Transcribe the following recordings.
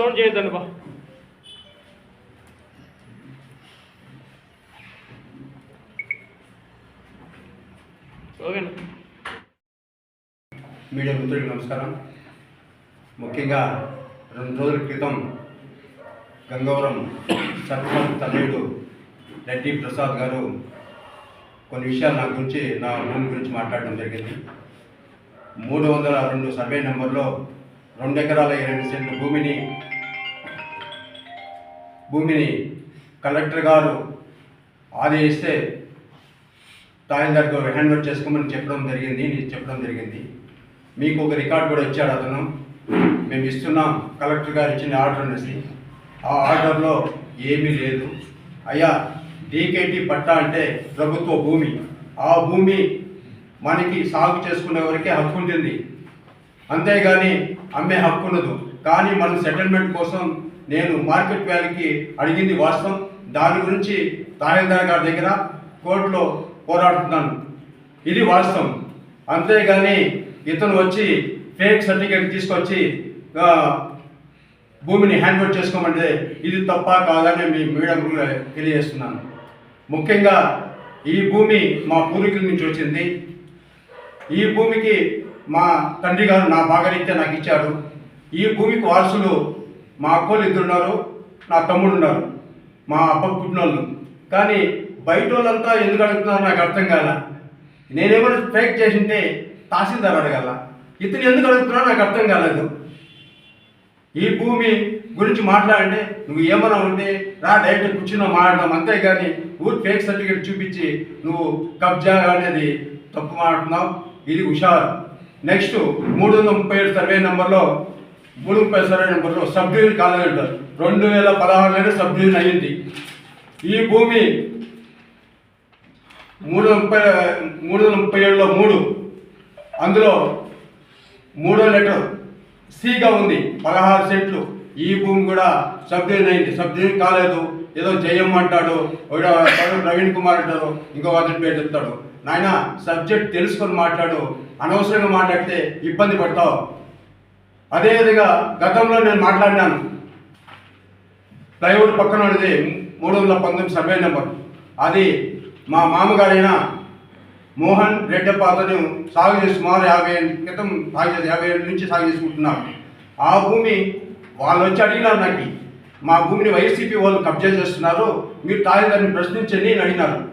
Sound చేయొద్దండి బా. ఓకేనా? మీడియా మిత్రులకు నమస్కారం. ముఖ్యంగా రెండు రోజుల క్రితం గంగవరం సర్పంచ్ తనయుడు రెడ్డి ప్రసాద్ గారు కొన్ని విషయాలు నా గురించి నా భూమి గురించి మాట్లాడడం జరిగింది. మూడు వందల రెండు సర్వే నెంబర్లో రెండు ఎకరాల ఇరవై సెంట్ల భూమిని భూమిని కలెక్టర్ గారు ఆదేశిస్తే తహసీల్దార్కు హ్యాండ్ ఓవర్ చేసుకోమని చెప్పడం జరిగింది నేను చెప్పడం జరిగింది. మీకు ఒక రికార్డ్ కూడా ఇచ్చాడు అతను. మేము ఇస్తున్నాం. కలెక్టర్ గారు ఇచ్చిన ఆర్డర్ అనేసి. ఆ ఆర్డర్లో ఏమీ లేదు. అయ్యా డీకేటీ పట్టా అంటే ప్రభుత్వ భూమి. ఆ భూమి మనకి సాగు చేసుకునే వరకే హక్కు ఉంటుంది. అంతేగాని అమ్మే హక్కు ఉండదు. కానీ మన సెటిల్మెంట్ కోసం నేను మార్కెట్ వ్యాలీకి అడిగింది వాస్తవం. దాని గురించి తహసీల్దార్ గారి దగ్గర కోర్టులో పోరాడుతున్నాను. ఇది వాస్తవం. అంతేగాని ఇతను వచ్చి ఫేక్ సర్టిఫికేట్ తీసుకొచ్చి భూమిని హ్యాండ్ ఓవర్ చేసుకోమంటే ఇది తప్ప కాదని మీ మీడియం తెలియజేస్తున్నాను. ముఖ్యంగా ఈ భూమి మా పూర్వీకుల నుంచి వచ్చింది. ఈ భూమికి మా తండ్రి గారు నా భాగరీత్యా నాకు ఇచ్చాడు. ఈ భూమికి వారసులు మా అక్కోళ్ళు ఇద్దరు ఉన్నారు నా తమ్ముడు ఉన్నారు మా అప్ప పుట్టినోళ్ళు. కానీ బయట వాళ్ళంతా ఎందుకు అడుగుతున్నారో నాకు అర్థం కాల. నేనేమైనా ఫేక్ చేసింటే తహసీల్దార్ అడగాల. ఇతను ఎందుకు అడుగుతున్నారో నాకు అర్థం కాలేదు. ఈ భూమి గురించి మాట్లాడంటే నువ్వు ఏమన్నా ఉంటే రా డైరెక్ట్ కూర్చున్నా మాట్లాడదాం. అంతేగాని ఊరు ఫేక్ సర్టిఫికేట్ చూపించి నువ్వు కబ్జా అనేది తప్పు మాట్లాడుతున్నావు. ఇది హుషారు. నెక్స్ట్ మూడు వందల ముప్పై ఏడు సర్వే నెంబర్లో మూడు ముప్పై సర్వే నెంబర్లో సబ్ డివిజన్ రెండు వేల పదహారులోనే సబ్ డివిజన్ అయ్యింది. ఈ భూమి మూడు ముప్పై మూడు వందల ముప్పై ఏడులో మూడు. అందులో మూడో లెటర్ సిగా ఉంది. పదహారు సెంట్లు. ఈ భూమి కూడా సబ్ డివిజన్ అయింది సబ్ డివిజన్ కాలేదు. ఏదో జయం అంటాడు. ప్రవీణ్ కుమార్ అంటారు. ఇంకో అతని పేరు చెప్తాడు. నాయన సబ్జెక్ట్ తెలుసుకొని మాట్లాడు. అనవసరంగా మాట్లాడితే ఇబ్బంది పడతావు. అదేవిధంగా గతంలో నేను మాట్లాడినాను. ప్లైవుడ్ పక్కన ఉన్నది మూడు వందల పంతొమ్మిది సర్వే నెంబర్. అది మా మామగారైన మోహన్ రెడ్డప్ప అతను సాగు చేసి సుమారు యాభై ఏళ్ళ క్రితం సాగు చేసి యాభై ఏళ్ళ నుంచి సాగు చేసుకుంటున్నాం ఆ భూమి వాళ్ళు వచ్చి అడిగినారు నాకు. మా భూమిని వైసీపీ వాళ్ళు కబ్జా చేస్తున్నారు. మీరు తహసీల్దార్ని ప్రశ్నించండి అని అడిగినారు.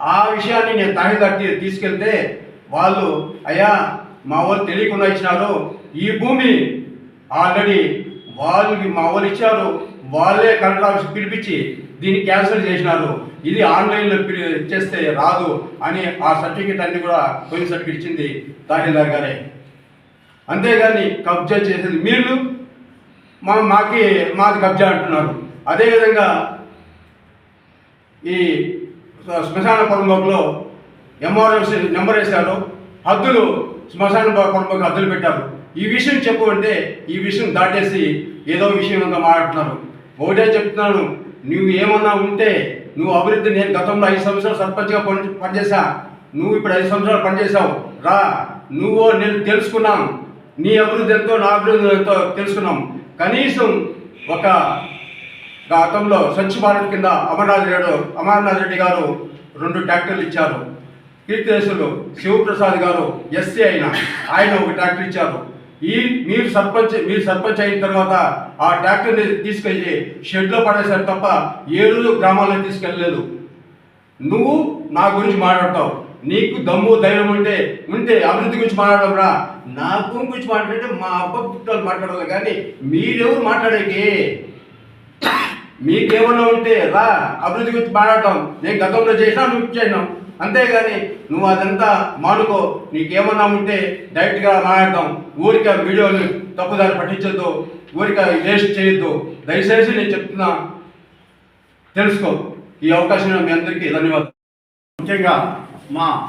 ఆ విషయాన్ని నేను తహసీల్దార్ తీసుకెళ్తే వాళ్ళు అయ్యా మా వాళ్ళు తెలియకుండా ఇచ్చినారు. ఈ భూమి ఆల్రెడీ వాళ్ళకి మా వాళ్ళు ఇచ్చారు. వాళ్ళే కలెక్టర్ ఆఫీస్ పిలిపించి దీన్ని క్యాన్సిల్ చేసినారు. ఇది ఆన్లైన్లో పిలి- చేస్తే రాదు అని ఆ సర్టిఫికేట్ అన్ని కూడా పోయిన సర్టిఫికేట్ ఇచ్చింది తహసీల్దార్ గారే. అంతేగాని కబ్జా చేసేది మీరు మా మాకి మాది కబ్జా అంటున్నారు. అదేవిధంగా ఈ శ్మశాన పొలంలో ఎంఆర్ఎస్ నెంబర్ వేశారు. హద్దులు శ్మశాన పొలంలోకి హద్దులు పెట్టారు. ఈ విషయం చెప్పు అంటే ఈ విషయం దాటేసి ఏదో విషయం అంతా మాట్లాడుతున్నారు. ఒకటే చెప్తున్నాను నువ్వు ఏమన్నా ఉంటే నువ్వు అభివృద్ధి నేను గతంలో ఐదు సంవత్సరాలు సర్పంచ్గా పని పనిచేసా నువ్వు ఇప్పుడు ఐదు సంవత్సరాలు పనిచేసావు రా నువ్వు నేను తెలుసుకున్నాను నీ అభివృద్ధి ఎంతో నా అభివృద్ధి ఎంతో తెలుసుకున్నాం. కనీసం ఒక గతంలో స్వచ్ఛ భారత్ కింద అమర్నాథ్ రెడ్డి అమర్నాథ్ రెడ్డి గారు రెండు ట్రాక్టర్లు ఇచ్చారు. కీర్తిదేశులు శివప్రసాద్ గారు ఎస్సీ అయిన ఆయన ఒక ట్రాక్టర్ ఇచ్చారు. ఈ మీరు సర్పంచ్ మీరు సర్పంచ్ అయిన తర్వాత ఆ ట్రాక్టర్ని తీసుకెళ్ళి షెడ్లో పడేశారు తప్ప ఏడు గ్రామాల్లో తీసుకెళ్ళలేదు. నువ్వు నా గురించి మాట్లాడతావు. నీకు దమ్ము ధైర్యం ఉంటే ఉంటే అభివృద్ధి గురించి మాట్లాడడం రా నా భూమి గురించి మాట్లాడితే మా అబ్బ పుట్టాలు మాట్లాడాలి కానీ మీరెవరు మాట్లాడేకి? మీకేమన్నా ఉంటే రా అభివృద్ధి గురించి మాట్లాడటం నేను గతంలో చేసినా నువ్వు చేసినావు అంతేగాని నువ్వు అదంతా మానుకో. నీకేమన్నా ఉంటే డైరెక్ట్గా మాట్లాడదాం. ఊరిక వీడియోని తప్పుదారి పట్టించొద్దు. ఊరిక వేస్ట్ చేయొద్దు. దయచేసి నేను చెప్తున్నా తెలుసుకో. ఈ అవకాశం మీ అందరికీ ధన్యవాదాలు. ముఖ్యంగా మా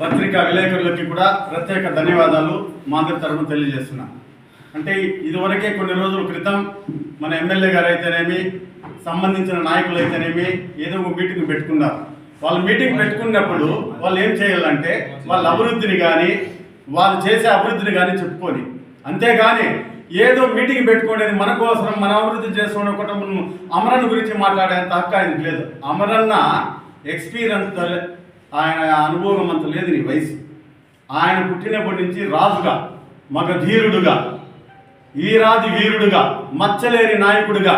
పత్రికా విలేకరులకి కూడా ప్రత్యేక ధన్యవాదాలు మా అందరి తరఫున తెలియజేస్తున్నా. అంటే ఇదివరకే కొన్ని రోజుల క్రితం మన ఎమ్మెల్యే గారు అయితేనేమి సంబంధించిన నాయకులు అయితేనేమి ఏదో ఒక మీటింగ్ పెట్టుకున్నారు. వాళ్ళు మీటింగ్ పెట్టుకున్నప్పుడు వాళ్ళు ఏం చేయాలంటే వాళ్ళ అభివృద్ధిని కానీ వాళ్ళు చేసే అభివృద్ధిని కానీ చెప్పుకొని అంతేగాని ఏదో మీటింగ్ పెట్టుకునేది మన కోసం మన అభివృద్ధి చేసుకునే కుటుంబం అమరన్ గురించి మాట్లాడేంత హక్కు ఆయనకు లేదు. అమరన్న ఎక్స్పీరియన్స్ ఆయన అనుభవం అంత లేదు నీ వయసు. ఆయన పుట్టినప్పటి నుంచి రాజుగా మగ ధీరుడుగా వీరాది వీరుడుగా మచ్చలేని నాయకుడుగా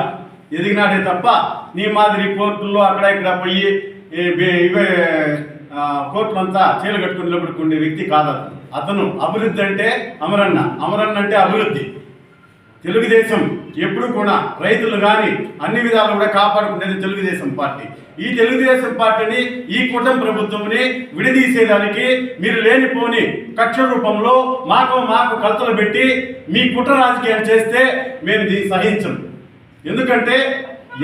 ఎదిగినాడే తప్ప నీ మాదిరి కోర్టుల్లో అక్కడ ఇక్కడ పోయి ఇవే ఆ, కోర్టులంతా చీలు కట్టుకుని నిలబడుకునే వ్యక్తి కాదు అతను. అభివృద్ధి అంటే అమరన్న. అమరన్న అంటే అభివృద్ధి. తెలుగుదేశం ఎప్పుడు కూడా రైతులు కానీ అన్ని విధాలు కూడా కాపాడుకునేది తెలుగుదేశం పార్టీ. ఈ తెలుగుదేశం పార్టీని ఈ కూటమి ప్రభుత్వంని విడదీసేదానికి మీరు లేనిపోని కక్ష రూపంలో మాకు మాకు కలతలు పెట్టి మీ కుట్ర రాజకీయాలు చేస్తే మేము దీన్ని సహించం. ఎందుకంటే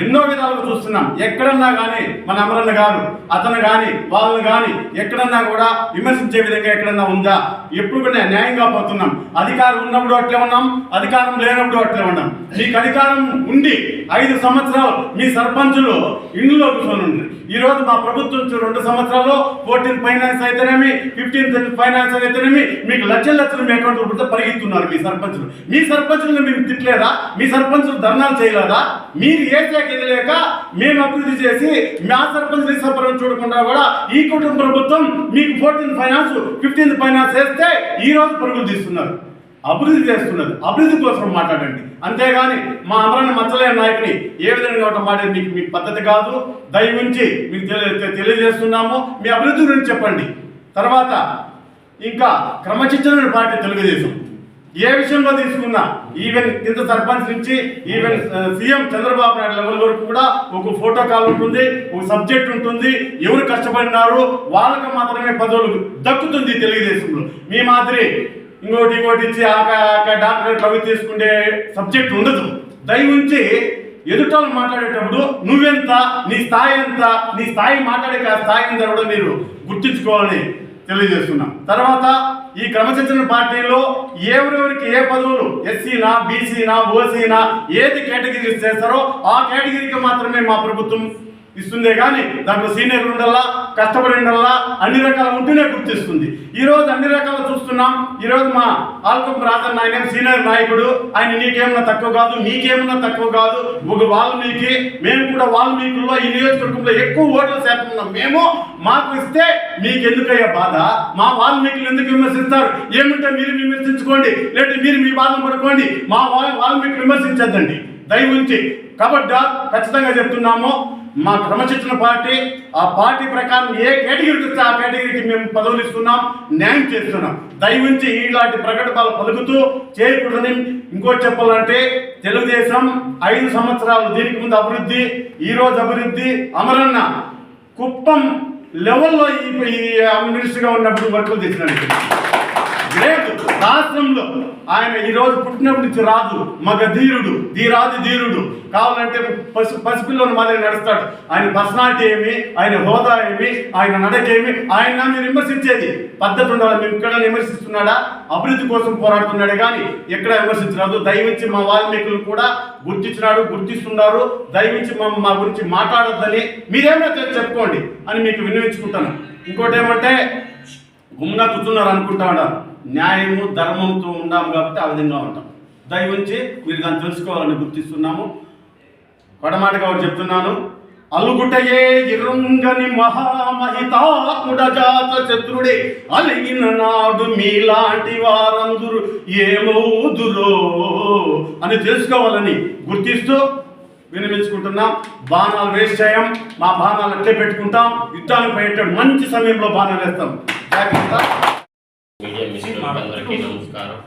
ఎన్నో విధాలుగా చూస్తున్నాం. ఎక్కడన్నా కానీ మన అమరన్న గారు అతను కానీ వాళ్ళని కానీ ఎక్కడన్నా కూడా విమర్శించే విధంగా ఎక్కడన్నా ఉందా? ఎప్పుడు కూడా న్యాయంగా పోతున్నాం. అధికారం ఉన్నప్పుడు అట్లే ఉన్నాం అధికారం లేనప్పుడు అట్లే ఉన్నాం. మీకు అధికారం ఉండి ఐదు సంవత్సరాలు మీ సర్పంచులు ఇండ్లో కూర్చొని ఉంది ఈరోజు మా ప్రభుత్వం రెండు సంవత్సరాల్లో ఫోర్టీన్ ఫైనాన్స్ అయితేనేమి ఫిఫ్టీన్త్ ఫైనాన్స్ అయితేనేమి మీకు లక్షల లక్షలు మీ అకౌంట్లో పెడితే పరిగెత్తున్నారు మీ సర్పంచులు. మీ సర్పంచులను మేము తిట్టలేదా? మీ సర్పంచులు ధర్నాలు చేయలేదా? మీరు ఏ శాఖ ఎదలేక మేము అభివృద్ధి చేసి మా సర్పంచ్ సపరం చూడకుండా కూడా ఈ కుటుంబ ప్రభుత్వం మీకు ఫోర్టీన్త్ ఫైనాన్స్ ఫిఫ్టీన్త్ ఫైనాన్స్ వేస్తే ఈ రోజు పరుగులు తీస్తున్నారు. అభివృద్ధి చేస్తున్నది. అభివృద్ధి కోసం మాట్లాడండి. అంతేగాని మా అమరాన్ని మచ్చలేని నాయకుని ఏ విధంగా ఉండటం మాట మీకు మీ పద్ధతి కాదు. దయవుంచి మీకు తెలియ తెలియజేస్తున్నాము. మీ అభివృద్ధి గురించి చెప్పండి. తర్వాత ఇంకా క్రమశిక్షణ పార్టీ తెలుగుదేశం. ఏ విషయంలో తీసుకున్నా ఈవెన్ కింద సర్పంచ్ నుంచి even CM Chandrababu Naidu level వరకు కూడా ఒక ఫోటో కాల్ ఉంటుంది ఒక సబ్జెక్ట్ ఉంటుంది. ఎవరు కష్టపడినారు వాళ్ళకి మాత్రమే పదవులు దక్కుతుంది తెలుగుదేశంలో. మీ మాదిరి ఇంకోటి ఇంకోటి ఇచ్చి ఆ డాక్టరేట్ అవి తీసుకునే సబ్జెక్ట్ ఉండదు. దయవుంచి ఎదుటోళ్ళు మాట్లాడేటప్పుడు నువ్వెంత నీ స్థాయి ఎంత నీ స్థాయి మాట్లాడే ఆ స్థాయి ఎంత కూడా మీరు గుర్తించుకోవాలని తెలియజేస్తున్నాం. తర్వాత ఈ క్రమశిక్షణ పార్టీలో ఎవరెవరికి ఏ పదవులు ఎస్సీనా బీసీనా ఓసీనా ఏది కేటగిరీస్ చేస్తారో ఆ కేటగిరీకి మాత్రమే మా ప్రభుత్వం ఇస్తుందే కానీ దాంట్లో సీనియర్లు ఉండల్లా కష్టపడి ఉండల్లా అన్ని రకాల ఉంటూనే గుర్తిస్తుంది. ఈరోజు అన్ని రకాల చూస్తున్నాం. ఈ రోజు మా ఆల్కం రాజన్ ఆయన సీనియర్ నాయకుడు. ఆయన నీకేమన్నా తక్కువ కాదు నీకేమన్నా తక్కువ కాదు. ఒక వాల్మీకి మేము కూడా వాల్మీకుల్లో ఈ నియోజకవర్గంలో ఎక్కువ ఓట్ల శాతం ఉన్నాం. మేము మాకు ఇస్తే మీకు ఎందుకయ్యా బాధ? మా వాల్మీకులు ఎందుకు విమర్శిస్తారు? ఏమంటే మీరు విమర్శించుకోండి లేదంటే మీరు మీ బాధను పడుకోండి. మా వా- వాల్మీకులు విమర్శించద్దండి. దయ ఉంచి కాబట్టి ఖచ్చితంగా చెప్తున్నాము. మా క్రమశిక్షణ పార్టీ ఆ పార్టీ ప్రకారం ఏ కేటగిరీకి వస్తే ఆ కేటగిరీకి మేము పదవులు ఇస్తున్నాం న్యాయం చేస్తున్నాం. దయవుంచి ఇలాంటి ప్రకటనలు పలుకుతూ చేయకూడదని ఇంకోటి చెప్పాలంటే తెలుగుదేశం ఐదు సంవత్సరాలు దీనికి ముందు అభివృద్ధి ఈరోజు అభివృద్ధి అమరన్న కుప్పం లెవెల్లో ఈ ఈ మినిస్టర్గా ఉన్నప్పుడు వర్కులు తెచ్చినట్టు లేదు. రాష్ట్రంలో ఆయన ఈరోజు పుట్టినప్పటి నుంచి రాజు మగ ధీరుడు ధీరాది ధీరుడు. కావాలంటే పసి పసిపిల్లని మాదిరి నడుస్తాడు. ఆయన పర్సనాలిటీ ఏమి ఆయన హోదా ఏమి ఆయన నడకేమి ఆయన మీరు విమర్శించేది. పద్ధతి ఉండాలి మేము ఇక్కడ విమర్శిస్తున్నాడా? అభివృద్ధి కోసం పోరాడుతున్నాడు కానీ ఎక్కడ విమర్శించరాదు. దయవించి మా వాల్మీకులు కూడా గుర్తించినాడు గుర్తిస్తున్నారు. దయవించి మా మా గురించి మాట్లాడొద్దని మీరేమైనా చెప్పుకోండి అని మీకు విన్నవించుకుంటాను. ఇంకోటి ఏమంటే గుమ్మున కూర్చున్నారు అనుకుంటా ఉన్నారు. న్యాయము ధర్మంతో ఉన్నాము కాబట్టి ఆ విధంగా ఉంటాం. దయ ఉంచి మీరు దాన్ని తెలుసుకోవాలని గుర్తిస్తున్నాము. కొడమాటగా ఒకటి చెప్తున్నాను. అలుగుటయే ఇరుంగని మహామహితాత్ముడ జాత శత్రుడే అలిగిన నాడు మీలాంటి వారందరూ ఏమవుదురో అని తెలుసుకోవాలని గుర్తిస్తూ వినిపించుకుంటున్నాం బాణాలు వేస్ట్ చేయం. మా బాణాలు అట్లే పెట్టుకుంటాం. యుద్ధానికి పోయేటప్పుడు మంచి సమయంలో బాణాలు వేస్తాం. జాగ్రత్త. అందరికీ నమస్కారం.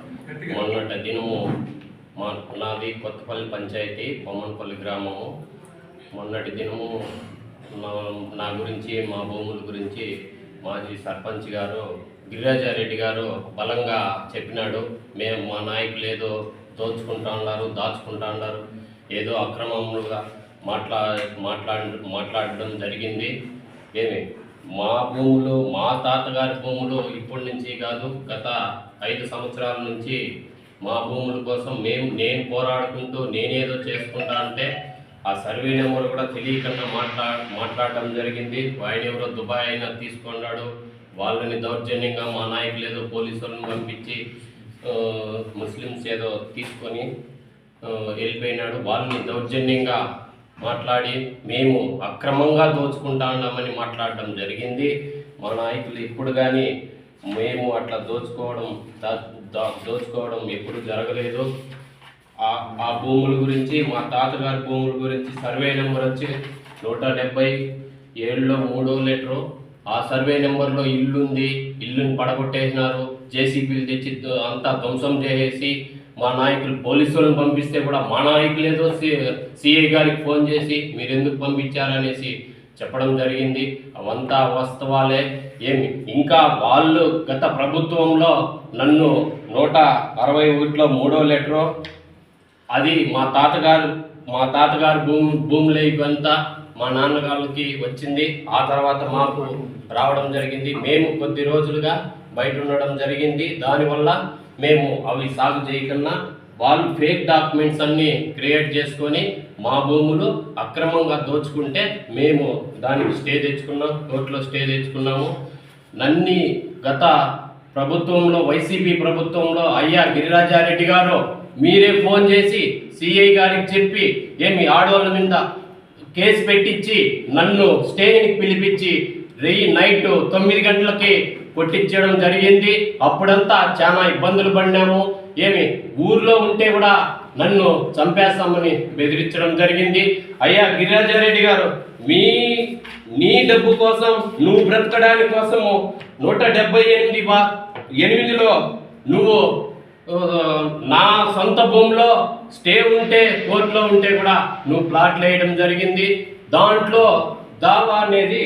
మొన్నటి దినము మా నాది కొత్తపల్లి పంచాయతీ బొమ్మనపల్లి గ్రామము. మొన్నటి దినము నా నా గురించి మా భూముల గురించి మాజీ సర్పంచ్ గారు గిరిరాజారెడ్డి గారు బలంగా చెప్పినాడు. మేము మా నాయకులు ఏదో దోచుకుంటా ఉన్నారు దాచుకుంటా ఉన్నారు. ఏదో అక్రమములుగా మాట్లా మాట్లాడ మాట్లాడడం జరిగింది. ఏమి? మా భూములు మా తాతగారి భూములు ఇప్పటి నుంచి కాదు గత ఐదు సంవత్సరాల నుంచి మా భూముల కోసం మేము నేను పోరాడుకుంటూ నేనేదో చేసుకుంటా అంటే ఆ సర్వే నెంబర్ కూడా తెలియకుండా మాట్లా మాట్లాడడం జరిగింది. ఆయన ఎవరో దుబాయ్ అయినా తీసుకున్నాడు. వాళ్ళని దౌర్జన్యంగా మా నాయకులు ఏదో పోలీసులను పంపించి ముస్లిమ్స్ ఏదో తీసుకొని వెళ్ళిపోయినాడు. వాళ్ళని దౌర్జన్యంగా మాట్లాడి మేము అక్రమంగా దోచుకుంటా ఉన్నామని మాట్లాడడం జరిగింది. మా నాయకులు ఇప్పుడు కానీ మేము అట్లా దోచుకోవడం దా- దోచుకోవడం ఎప్పుడు జరగలేదు. ఆ ఆ భూముల గురించి మా తాతగారి భూముల గురించి సర్వే నెంబర్ వచ్చి నూట డెబ్బై ఏడులో మూడో లీటరు. ఆ సర్వే నెంబర్లో ఇల్లు ఉంది ఇల్లుని పడగొట్టేసినారు. జేసీబీలు తెచ్చి అంతా ధ్వంసం చేసేసి మా నాయకులు పోలీసులను పంపిస్తే కూడా మా నాయకులు ఏదో సిఐ గారికి ఫోన్ చేసి మీరు ఎందుకు పంపించారనేసి చెప్పడం జరిగింది. అవంతా వాస్తవాలే. ఏమి? ఇంకా వాళ్ళు గత ప్రభుత్వంలో నన్ను నూట అరవై ఒకటిలో మూడో లెటరు అది మా తాతగారు మా తాతగారు భూమి భూములే ఇవంతా మా నాన్నగారికి వచ్చింది. ఆ తర్వాత మాకు రావడం జరిగింది. మేము కొద్ది రోజులుగా బయట ఉండడం జరిగింది. దానివల్ల మేము అవి సాగు చేయకుండా వాళ్ళు ఫేక్ డాక్యుమెంట్స్ అన్నీ క్రియేట్ చేసుకొని మా భూములు అక్రమంగా దోచుకుంటే మేము దానికి స్టే తెచ్చుకున్నాం కోర్టులో స్టే తెచ్చుకున్నాము. నన్ని గత ప్రభుత్వంలో వైసీపీ ప్రభుత్వంలో అయ్యా గిరిరాజారెడ్డి గారు మీరే ఫోన్ చేసి సిఐ గారికి చెప్పి ఏమి ఆడవాళ్ళ మీద కేసు పెట్టించి నన్ను స్టేషన్కి పిలిపించి రెయ్యి నైట్ తొమ్మిది గంటలకి కొట్టించడం జరిగింది. అప్పుడంతా చాలా ఇబ్బందులు పడినాము. ఏమి ఊర్లో ఉంటే కూడా నన్ను చంపేస్తామని బెదిరించడం జరిగింది. అయ్యా గిరిరాజారెడ్డి గారు మీ నీ డబ్బు కోసం నువ్వు బ్రతకడానికి కోసము నూట డెబ్బై ఎనిమిది వా ఎనిమిదిలో నువ్వు నా సొంత భూమిలో స్టే ఉంటే కోర్టులో ఉంటే కూడా నువ్వు ప్లాట్లు వేయడం జరిగింది. దాంట్లో దావా అనేది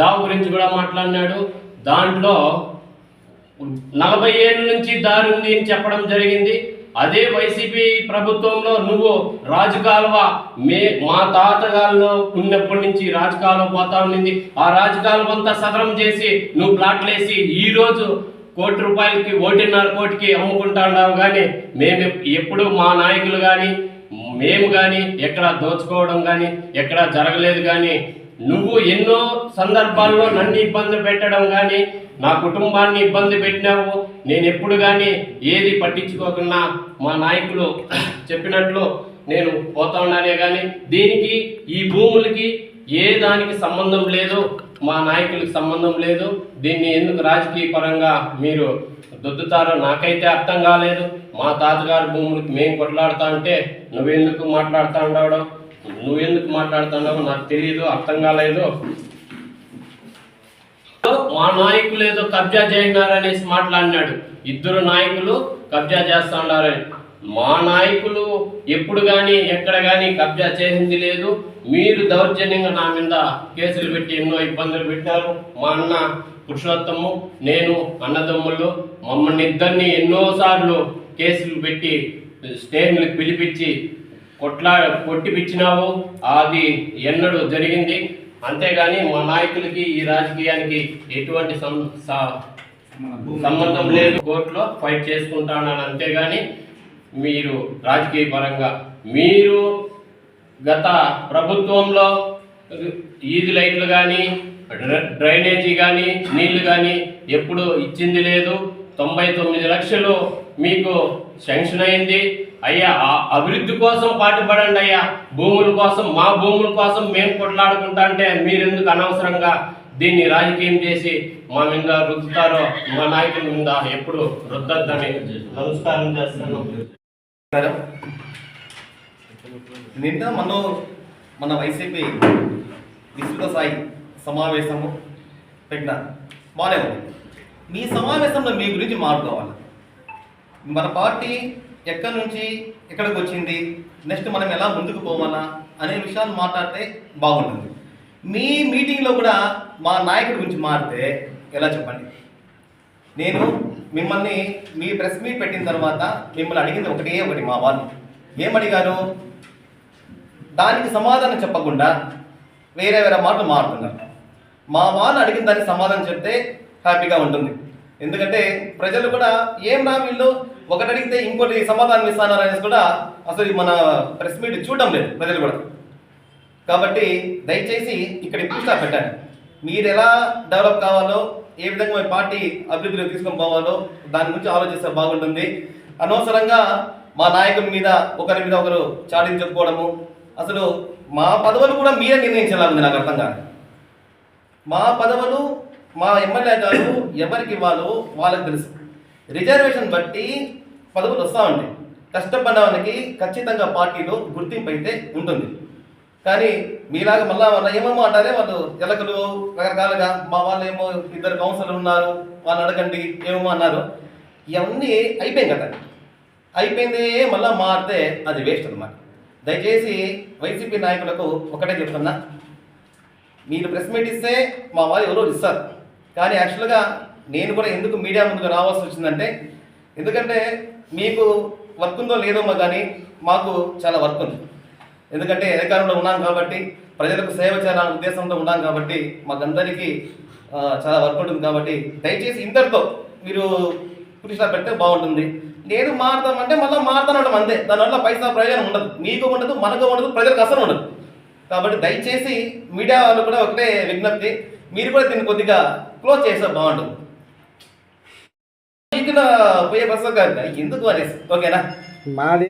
దావ గురించి కూడా మాట్లాడినాడు. దాంట్లో నలభై ఏళ్ళ నుంచి దారి ఉంది అని చెప్పడం జరిగింది. అదే వైసీపీ ప్రభుత్వంలో నువ్వు రాజకాలువ. మే మా తాతగారిలో ఉన్నప్పటి నుంచి రాజకాలువ పోతా ఉండింది. ఆ రాజకాలువ అంతా సదరం చేసి నువ్వు ప్లాట్లేసి ఈరోజు కోటి రూపాయలకి ఒకటిన్నర కోటికి అమ్ముకుంటా కానీ మేము ఎప్పుడు మా నాయకులు కానీ మేము కానీ ఎక్కడ దోచుకోవడం కానీ ఎక్కడ జరగలేదు కానీ నువ్వు ఎన్నో సందర్భాల్లో నన్ను ఇబ్బంది పెట్టడం కానీ నా కుటుంబాన్ని ఇబ్బంది పెట్టినావు. నేను ఎప్పుడు కానీ ఏది పట్టించుకోకుండా మా నాయకులు చెప్పినట్లు నేను పోతా ఉన్నానే కానీ దీనికి ఈ భూములకి ఏ దానికి సంబంధం లేదు మా నాయకులకి సంబంధం లేదు. దీన్ని ఎందుకు రాజకీయ పరంగా మీరు దొద్దుతారో నాకైతే అర్థం కాలేదు. మా తాతగారి భూములకి మేము కొట్లాడుతా ఉంటే నువ్వెందుకు మాట్లాడుతూ ఉండవడం? నువ్వెందుకు మాట్లాడుతున్నావో నాకు తెలియదు అర్థం కాలేదు. మా నాయకులు ఏదో కబ్జా చేసినారనేసి మాట్లాడినాడు. ఇద్దరు నాయకులు కబ్జా చేస్తా ఉన్నారని మా నాయకులు ఎప్పుడు కానీ ఎక్కడ కానీ కబ్జా చేసింది లేదు. మీరు దౌర్జన్యంగా నా మీద కేసులు పెట్టి ఎన్నో ఇబ్బందులు పెట్టారు. మా అన్న పురుషోత్తము నేను అన్నదమ్ముళ్ళు మమ్మల్ని ఇద్దరిని ఎన్నోసార్లు కేసులు పెట్టి స్టేషన్లకు పిలిపించి కొట్లా కొట్టిపిచ్చినావు. అది ఎన్నడూ జరిగింది. అంతేగాని మా నాయకులకి ఈ రాజకీయానికి ఎటువంటి సంబంధం లేదు. కోర్టులో ఫైట్ చేసుకుంటానని అంతేగాని మీరు రాజకీయ పరంగా మీరు గత ప్రభుత్వంలో ఈది లైట్లు కానీ డ్రైనేజీ కానీ నీళ్ళు కానీ ఎప్పుడు ఇచ్చింది లేదు. తొంభై తొమ్మిది లక్షలు మీకు శాంక్షన్ అయింది. అయ్యా ఆ అభివృద్ధి కోసం పాటుపడండి అయ్యా. భూముల కోసం మా భూముల కోసం మేము కొట్లాడుకుంటా అంటే మీరెందుకు అనవసరంగా దీన్ని రాజకీయం చేసి మా మీద రుద్దుతారో మా నాయకుల మీద ఎప్పుడు రుద్దద్దని నమస్కారం చేస్తాను నిన్న మనం మన వైసీపీ విస్తృత స్థాయి సమావేశము పెట్టిన బాగానే ఉంది మీ సమావేశంలో మీ గురించి మాట్లాడుకోవాలి? మన పార్టీ ఎక్కడి నుంచి ఎక్కడికి వచ్చింది నెక్స్ట్ మనం ఎలా ముందుకు పోవాలా? అనే విషయాలు మాట్లాడితే బాగుంటుంది. మీ మీటింగ్లో కూడా మా నాయకుడి గురించి మారితే ఎలా చెప్పండి? నేను మిమ్మల్ని మీ ప్రెస్ మీట్ పెట్టిన తర్వాత మిమ్మల్ని అడిగింది ఒకటే ఒకటి మా వాళ్ళు. ఏమడిగారు? దానికి సమాధానం చెప్పకుండా వేరే వేరే మాటలు మారుతున్నారు మా వాళ్ళు అడిగిన దానికి సమాధానం చెప్తే హ్యాపీగా ఉంటుంది. ఎందుకంటే ప్రజలు కూడా ఏం రా వీళ్ళు? ఒకటి అడిగితే ఇంకోటి సమాధానం ఇస్తున్నారు అనేసి కూడా అసలు మన ప్రెస్ మీట్ చూడడం లేదు ప్రజలు కూడా. కాబట్టి దయచేసి ఇక్కడ ఇప్పుడు పెట్టండి. మీరు ఎలా డెవలప్ కావాలో ఏ విధంగా మీ పార్టీ అభివృద్ధిలో తీసుకొని పోవాలో దాని గురించి ఆలోచిస్తే బాగుంటుంది. అనవసరంగా మా నాయకుల మీద ఒకరి మీద ఒకరు చాటింగ్ చెప్పుకోవడము. అసలు మా పదవులు కూడా మీరే నిర్ణయించాలని నాకు అర్థం కాదు. మా పదవులు మా ఎమ్మెల్యే గారు ఎవరికి ఇవ్వాలో వాళ్ళకి తెలుసు. రిజర్వేషన్ బట్టి పదవులు వస్తూ ఉంటాయి. కష్టపడ్డవానికి ఖచ్చితంగా పార్టీలో గుర్తింపు అయితే ఉంటుంది. కానీ మీలాగా మళ్ళా వాళ్ళ ఏమేమో అంటారే వాళ్ళు ఎలకలు రకరకాలుగా మా వాళ్ళు ఏమో ఇద్దరు కౌన్సిలర్లు ఉన్నారు వాళ్ళు అడగండి ఏమేమో అన్నారు. ఇవన్నీ అయిపోయింది కదా. అయిపోయింది మళ్ళీ మారితే అది వేస్ట్ అన్నమాట. దయచేసి వైసీపీ నాయకులకు ఒకటే చెప్తున్నా. మీరు ప్రెస్ మీట్ ఇస్తే మా వాళ్ళు ఎవరో ఇస్తారు. కానీ యాక్చువల్గా నేను కూడా ఎందుకు మీడియా ముందుకు రావాల్సి వచ్చిందంటే ఎందుకంటే మీకు వర్క్ ఉందో లేదో మా కానీ మాకు చాలా వర్క్ ఉంది. ఎందుకంటే అధికారంలో ఉన్నాం కాబట్టి ప్రజలకు సేవ చేయాలనే ఉద్దేశంతో ఉన్నాం కాబట్టి మాకందరికీ చాలా వర్క్ ఉంటుంది కాబట్టి దయచేసి ఇంతటితో మీరు పురుషుల పెడితే బాగుంటుంది. లేదు మారుతామంటే మళ్ళీ మారుతానడం అంతే. దానివల్ల పైసా ప్రయోజనం ఉండదు. మీకు ఉండదు మనకు ఉండదు ప్రజలకు అసలు ఉండదు. కాబట్టి దయచేసి మీడియా వాళ్ళు కూడా ఒకటే విజ్ఞప్తి. మీరు కూడా దీన్ని కొద్దిగా క్లోజ్ చేస్తే బాగుంటుంది. పోయే ప్రసాద్ ఎందుకు అనేసి? ఓకేనా? మాది